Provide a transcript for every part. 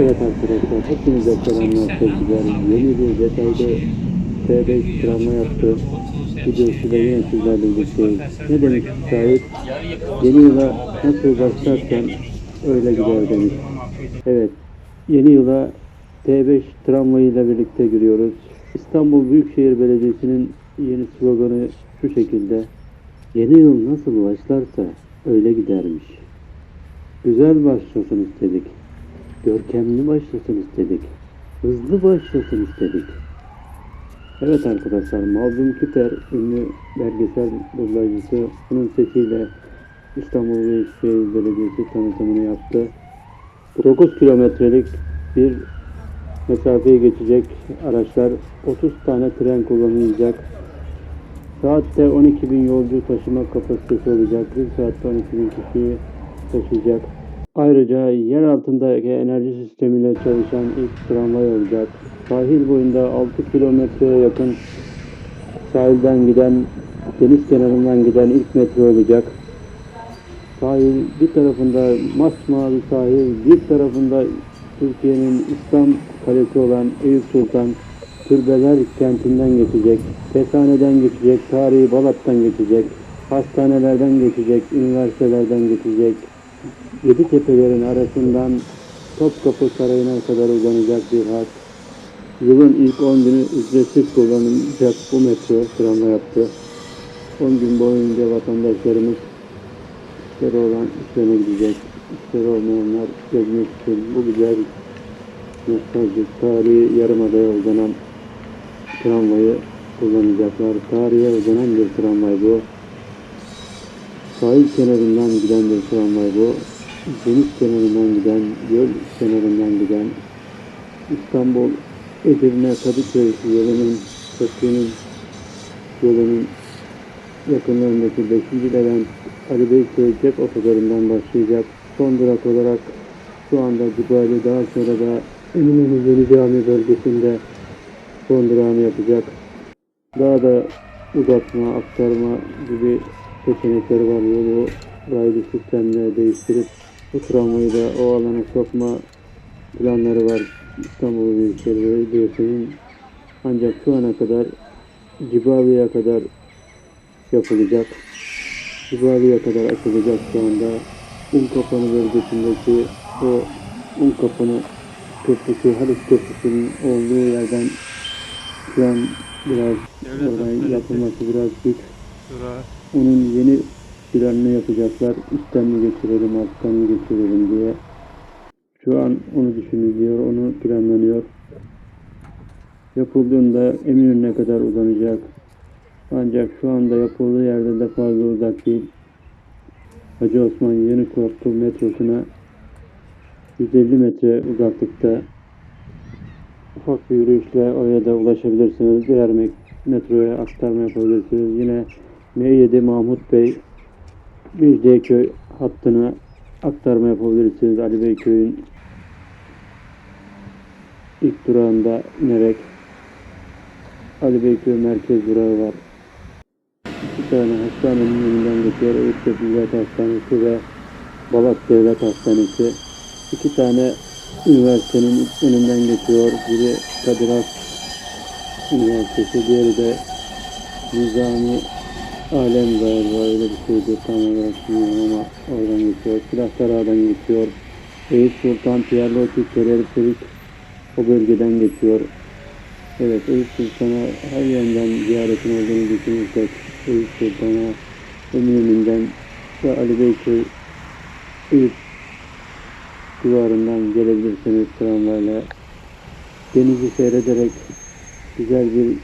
Evet arkadaşlar hepinize selamlar sevgiler. Yeni bir detaylı T5 travma yaptı. Videosu da yine sizlerle birlikteyiz. Ne demiş şahit? Yeni yıla nasıl başlarken öyle gider demiş. Evet yeni yıla T5 tramvayıyla birlikte giriyoruz. İstanbul Büyükşehir Belediyesi'nin yeni sloganı şu şekilde. Yeni yıl nasıl başlarsa öyle gidermiş. Güzel başlasın istedik. Görkemli başlasın istedik. Hızlı başlasın istedik. Evet arkadaşlar Mazlum Küper ünlü belgesel dublajcısı bunun sesiyle İstanbul Büyükşehir Belediyesi tanıtımını yaptı. 9 kilometrelik bir mesafeyi geçecek araçlar 30 tane tren kullanılacak. Saatte 12 bin yolcu taşıma kapasitesi olacak. Bir saatte 12 bin kişiyi taşıyacak. Ayrıca yer altındaki enerji sistemiyle çalışan ilk tramvay olacak. Sahil boyunda 6 kilometreye yakın sahilden giden, deniz kenarından giden ilk metro olacak. Sahil bir tarafında masmavi sahil, bir tarafında Türkiye'nin İslam kalesi olan Eyüp Sultan Türbeler kentinden geçecek, Kesane'den geçecek, tarihi Balat'tan geçecek, hastanelerden geçecek, üniversitelerden geçecek, Yedi tepelerin arasından Topkapı Sarayı'na kadar uzanacak bir hat. Yılın ilk 10 günü ücretsiz kullanılacak bu metro tramvay yaptı. 10 gün boyunca vatandaşlarımız işleri olan işlerine gidecek. İşleri olmayanlar gezmek için bu güzel nostaljik tarihi yarımadaya uzanan tramvayı kullanacaklar. Tarihe uzanan bir tramvay bu. Sahil kenarından giden bir tramvay bu. Deniz kenarından giden, göl kenarından giden İstanbul Edirne Kadıköy yolunun köprünün yolunun yakınlarındaki 5. Levent Ali Beyköy cep otogarından başlayacak. Son durak olarak şu anda Cibali daha sonra da Eminönü Yeni Cami bölgesinde son durağını yapacak. Daha da uzatma, aktarma gibi seçenekleri var. Yolu raylı sistemle değiştirip bu tramvayı da o alana sokma planları var. İstanbul Büyükşehir Belediyesi'nin ancak şu ana kadar Cibavi'ye kadar yapılacak. Cibavi'ye kadar açılacak şu anda. Unkapanı bölgesindeki o Unkapanı Köprüsü, Haliç Köprüsü'nün olduğu yerden şu an biraz orayı yapılması biraz güç. Onun yeni planını yapacaklar. Üstten mi geçirelim, alttan mı geçirelim diye. Şu an onu düşünülüyor, onu planlanıyor. Yapıldığında Eminönü'ne kadar uzanacak. Ancak şu anda yapıldığı yerde de fazla uzak değil. Hacı Osman Yeni Korktu metrosuna 150 metre uzaklıkta ufak bir yürüyüşle oraya da ulaşabilirsiniz. Diğer me- metroya aktarma yapabilirsiniz. Yine M7 Mahmut Bey Mecidiyeköy hattına aktarma yapabilirsiniz. Ali Beyköy'ün ilk durağında inerek Ali Beyköy merkez durağı var. İki tane hastanenin önünden geçiyor. Eyüp Devlet Hastanesi ve Balat Devlet Hastanesi. İki tane üniversitenin önünden geçiyor. Biri Kadir Has Üniversitesi, diğeri de Nizami Alem galiba öyle bir şeydi tam olarak bilmiyorum ama oradan geçiyor. Silahtarağ'dan geçiyor. Eyüp Sultan Pierluigi Çelerik o bölgeden geçiyor. Evet Eyüp Sultan'a her yönden ziyaretin olduğunu düşünürsek Eyüp Sultan'a Eminönü'nden ve Ali Beyköy Eyüp civarından gelebilirsiniz tramvayla. Denizi seyrederek güzel bir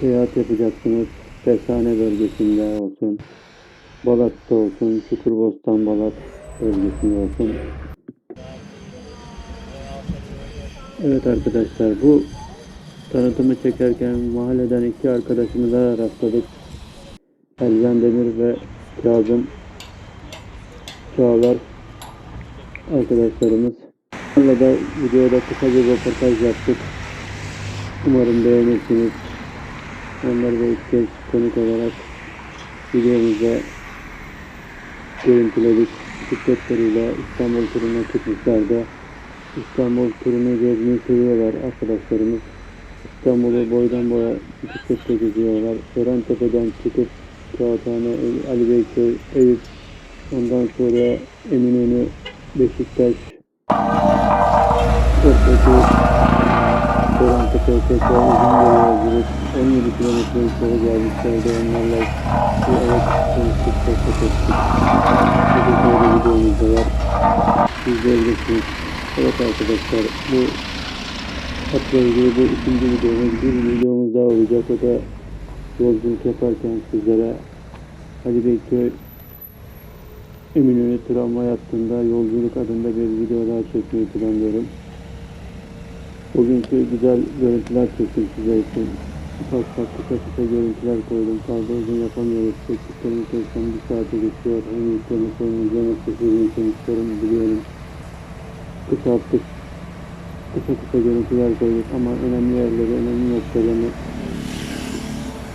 seyahat yapacaksınız. Fesane bölgesinde olsun, Balat'ta olsun, Çukurbostan Balat bölgesinde olsun. Evet arkadaşlar bu tanıtımı çekerken mahalleden iki arkadaşımıza rastladık. Elcan Demir ve Kazım Çağlar arkadaşlarımız. Onlarla da videoda kısa bir röportaj yaptık. Umarım beğenirsiniz. Onları da ilk kez konuk olarak videomuzda görüntüledik. Bisikletleriyle İstanbul turuna çıkmışlardı. İstanbul turunu gezmeyi seviyorlar arkadaşlarımız. İstanbul'u boydan boya bisikletle geziyorlar. Törentepe'den çıkıp Kağıthane, Ali Beyköy, Eyüp, ondan sonra Eminönü, Beşiktaş, Ortaköy, Törentepe, tekrar uzun bir yolculuk. 17 kilometrelik yolu gelmişlerdi. Onlarla bir evet konuştuk, sohbet ettik. Bu da böyle videomuz da var. İzleyebilirsiniz. Evet arkadaşlar bu Atla ilgili bu ikinci videomuz. Bir videomuz daha olacak. O da yolculuk yaparken sizlere Ali Beyköy Eminönü tramvay hattında yolculuk adında bir video daha çekmeyi planlıyorum. Bugünkü güzel görüntüler çektim sizler için. Ufak ufak kısa kısa görüntüler koydum. Fazla uzun yapamıyoruz. Çektiklerimi çeksem bir saate geçiyor. Yüklemek hem izlemek de sizin isterim biliyorum. Kısalttık. Kısa kısa görüntüler koyduk ama önemli yerleri, önemli noktalarını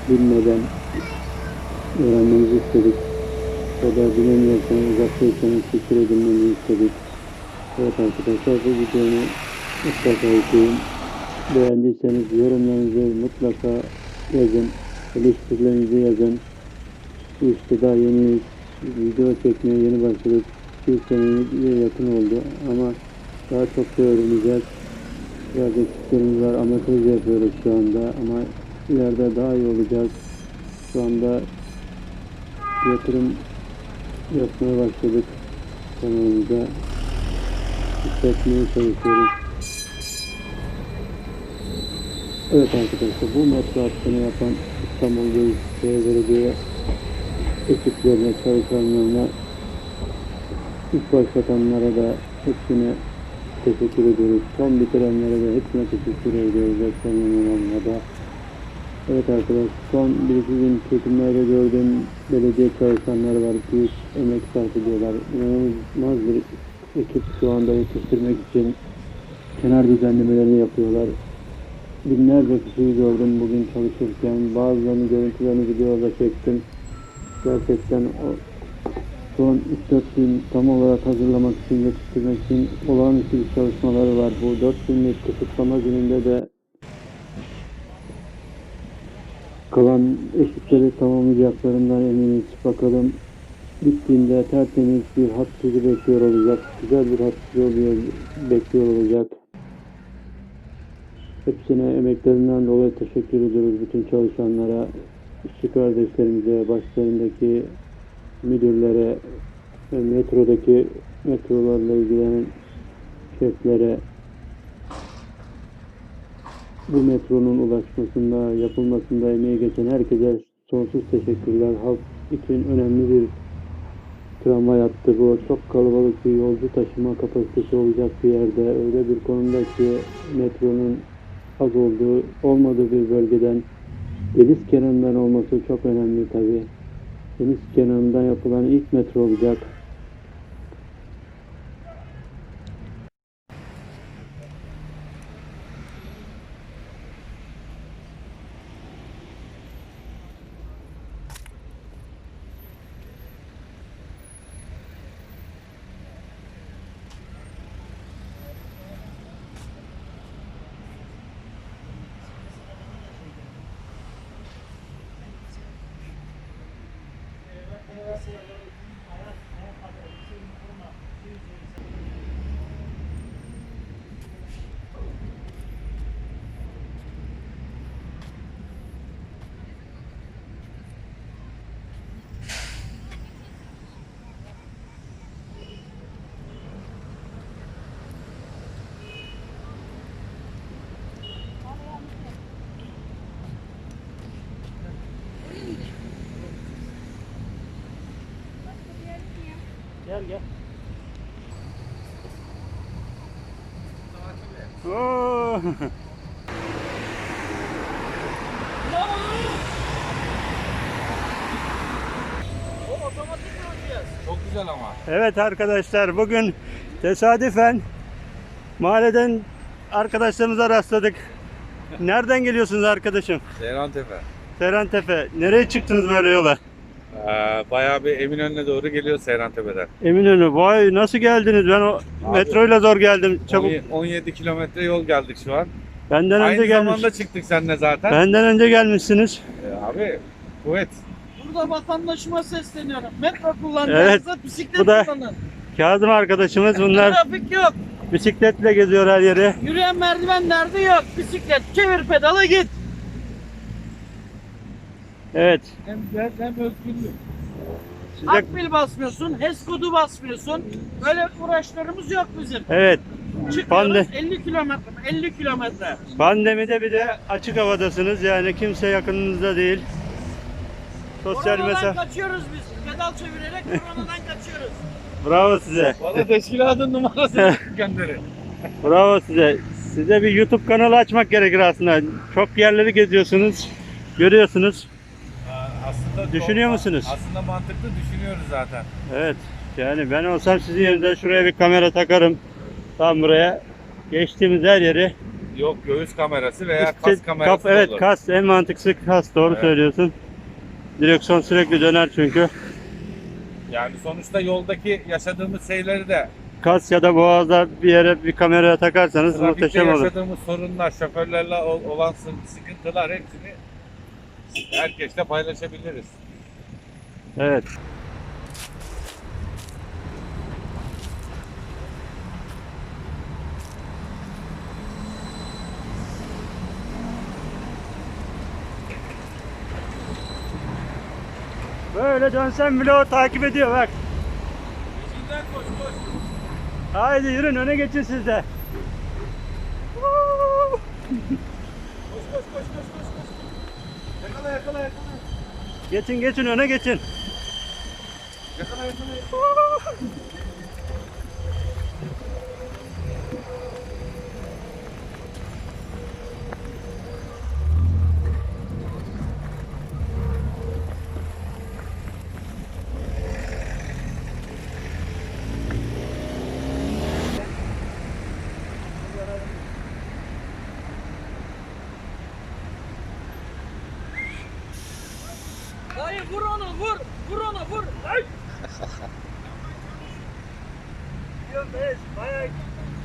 bilmeden öğrenmenizi istedik. O da bilemiyorsanız uzaktaysanız fikir edinmenizi istedik. Evet arkadaşlar bu videonu mutlaka izleyin. Beğendiyseniz yorumlarınızı mutlaka yazın. Eleştirilerinizi yazın. İşte daha yeni video çekmeye yeni başladık. Bir seneye yakın oldu ama daha çok da öğreneceğiz. Biraz eksiklerimiz var. Amatörce yapıyoruz şu anda ama ileride daha iyi olacağız. Şu anda yatırım yapmaya başladık kanalımıza. Hissetmeye çalışıyoruz. Evet arkadaşlar bu metro hattını yapan İstanbul Büyükşehir Belediye ekiplerine, çalışanlarına, ilk başlatanlara da hepsine teşekkür ediyoruz. Son bitirenlere de hepsine teşekkür ediyoruz. Ekranın olanlara da. Evet arkadaşlar son bir iki gün çekimlerde gördüğüm belediye çalışanları var. Büyük emek sarf ediyorlar. İnanılmaz bir ekip şu anda yetiştirmek için kenar düzenlemelerini yapıyorlar. Binlerce kişiyi gördüm bugün çalışırken. Bazılarını görüntülerini videoda çektim. Gerçekten o son 3-4 gün tam olarak hazırlamak için, yetiştirmek için olağanüstü bir çalışmaları var. Bu 4 günlük kısıtlama gününde de kalan eşitleri tamamlayacaklarından eminiz. Bakalım bittiğinde tertemiz bir hat sizi bekliyor olacak. Güzel bir hat sizi bekliyor olacak. Hepsine emeklerinden dolayı teşekkür ediyoruz bütün çalışanlara, işçi kardeşlerimize, başlarındaki müdürlere, metrodaki metrolarla ilgilenen şeflere, bu metronun ulaşmasında, yapılmasında emeği geçen herkese sonsuz teşekkürler. Halk için önemli bir tramvay hattı bu. Çok kalabalık bir yolcu taşıma kapasitesi olacak bir yerde. Öyle bir konumda ki metronun az olduğu, olmadığı bir bölgeden deniz kenarından olması çok önemli tabi. Deniz kenarından yapılan ilk metro olacak. Gel. Oo. Çok güzel ama. Evet arkadaşlar bugün tesadüfen mahalleden arkadaşlarımıza rastladık. Nereden geliyorsunuz arkadaşım? Seyran Tepe. Tepe. Nereye çıktınız böyle yola? Ee, bayağı bir Eminönü'ne doğru geliyor Seyrantepe'den. Eminönü. Vay nasıl geldiniz? Ben o metroyla zor geldim. Çabuk. 17 kilometre yol geldik şu an. Benden önce Aynı gelmiş. zamanda çıktık seninle zaten. Benden önce gelmişsiniz. Ee, abi kuvvet. Burada vatandaşıma sesleniyorum. Metro kullanacaksa bisiklet bu da- kullanın. Kazım arkadaşımız bunlar Trafik yok. bisikletle geziyor her yeri. Yürüyen merdiven derdi yok. Bisiklet çevir pedala git. Evet. Hem, hem özgürlük. Size, Akbil basmıyorsun, HES kodu basmıyorsun. Böyle uğraşlarımız yok bizim. evet. Çıkıyoruz Pande- 50 kilometre, 50 kilometre. Pandemide bir de açık havadasınız. Yani kimse yakınınızda değil. Sosyal Koronadan mesafe. kaçıyoruz biz. Pedal çevirerek koronadan kaçıyoruz. Bravo size. Bana teşkilatın numarası gönderin. Bravo size. Size bir YouTube kanalı açmak gerekir aslında. Çok yerleri geziyorsunuz. Görüyorsunuz. Aslında Düşünüyor doğru- musunuz? Aslında mantıklı düşünüyoruz zaten. Evet. Yani ben olsam sizin yerinde şuraya bir kamera takarım. Tam buraya. Geçtiğimiz her yeri. Yok göğüs kamerası veya İşte kas kamerası kap- evet olur. kas en mantıklısı kas doğru Evet. söylüyorsun. Direksiyon sürekli döner çünkü. Yani sonuçta yoldaki yaşadığımız şeyleri de Kas ya da boğazda bir yere bir kameraya takarsanız trafikte muhteşem olur. yaşadığımız sorunlar, şoförlerle ol- olan sı- sıkıntılar hepsini herkesle paylaşabiliriz. Evet. Böyle dönsem bile o takip ediyor bak. Haydi yürün öne geçin siz de. Yakala yakala yakala. Geçin geçin öne geçin. Yakala yakala. Bayağı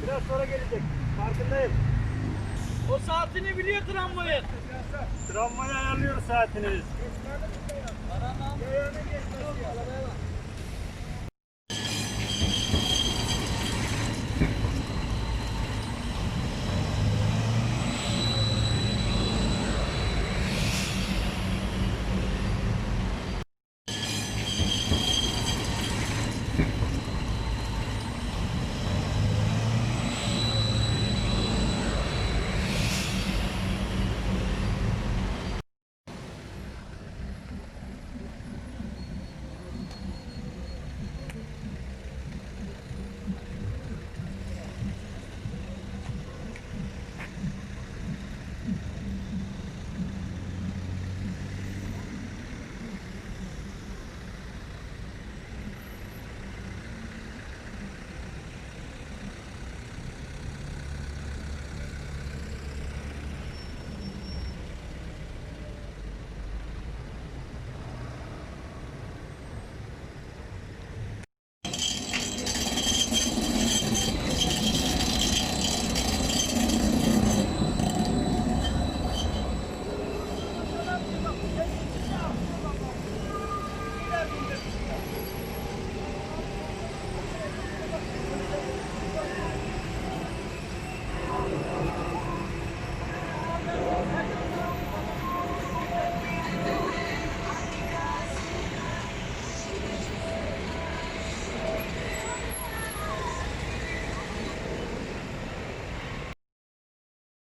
biraz sonra gelecek. Farkındayım. O saatini biliyor tramvayın. Tramvayı ayarlıyoruz saatini biz. Aranan